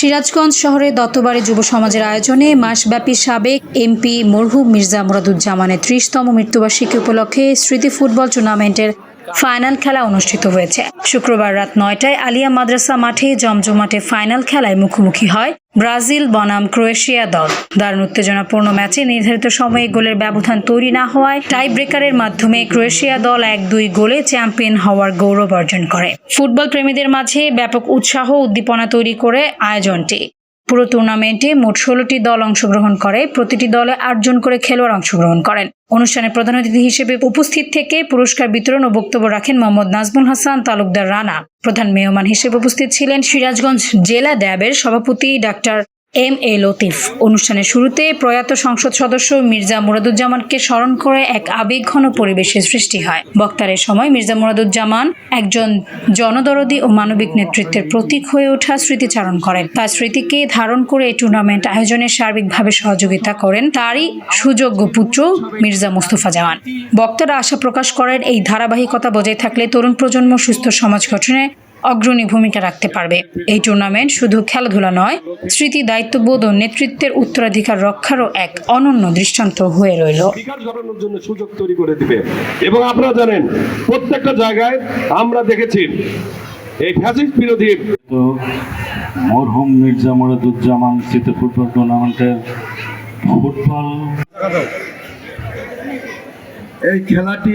সিরাজগঞ্জ শহরে দত্তবাড়ি যুব সমাজের আয়োজনে মাসব্যাপী সাবেক এমপি মরহুম মির্জা মুরাদুজ্জামানের ত্রিশতম মৃত্যুবার্ষিকী উপলক্ষে স্মৃতি ফুটবল টুর্নামেন্টের ফাইনাল খেলা অনুষ্ঠিত হয়েছে। শুক্রবার রাত নয়টায় আলিয়া মাদ্রাসা মাঠে জমজমাটে ফাইনাল খেলায় মুখোমুখি হয় ব্রাজিল, বনাম, ক্রোয়েশিয়া দল। দারুণ উত্তেজনাপূর্ণ ম্যাচে নির্ধারিত সময়ে গোলের ব্যবধান তৈরি না হওয়ায় টাই ব্রেকারের মাধ্যমে ক্রোয়েশিয়া দল এক দুই গোলে চ্যাম্পিয়ন হওয়ার গৌরব অর্জন করে। ফুটবল প্রেমীদের মাঝে ব্যাপক উৎসাহ উদ্দীপনা তৈরি করে আয়োজনটি। পুরো টুর্নামেন্টে মোট ষোলোটি দল অংশগ্রহণ করে। প্রতিটি দলে আটজন করে খেলোয়াড় অংশগ্রহণ করেন। অনুষ্ঠানে প্রধান অতিথি হিসেবে উপস্থিত থেকে পুরস্কার বিতরণ ও বক্তব্য রাখেন মোহাম্মদ নাজমুল হাসান, তালুকদার রানা। প্রধান মেয়মান হিসেবে উপস্থিত ছিলেন সিরাজগঞ্জ জেলা দ্যাবের সভাপতি ডাক্তার এম এ লতিফ। অনুষ্ঠানের শুরুতে প্রয়াত সংসদ সদস্য মির্জা মুরাদুজ্জামানকে স্মরণ করে এক আবেগঘন পরিবেশের সৃষ্টি হয়। বক্তারের সময় মির্জা মুরাদুজ্জামান একজন জনদরদি ও মানবিক নেতৃত্বের প্রতীক হয়ে ওঠা স্মৃতিচারণ করেন। তার স্মৃতিকে ধারণ করে এই টুর্নামেন্ট আয়োজনে সার্বিকভাবে সহযোগিতা করেন তারই সুযোগ্য পুত্র মির্জা মুস্তফা জামান। বক্তারা আশা প্রকাশ করেন, এই ধারাবাহিকতা বজায় থাকলে তরুণ প্রজন্ম সুস্থ সমাজ গঠনে অগ্রণী ভূমিকা রাখতে পারবে। এই টুর্নামেন্ট শুধু খেলাধুলা নয় স্মৃতি দায়িত্ববোধ ও নেতৃত্বের উত্তরাধিকার রক্ষারও এক অনন্য দৃষ্টান্ত হয়ে রইল। বিকাশ জন্য সুযোগ তৈরি করে দিবে। এবং আপনারা জানেন প্রত্যেকটা জায়গায় আমরা দেখেছি এই ফ্যাসিস্ট বিরোধী তো মরহুম মির্জা মুরাদুজ্জামান স্মৃতি ফুটবল টুর্নামেন্টের ফুটবল এই খেলাটি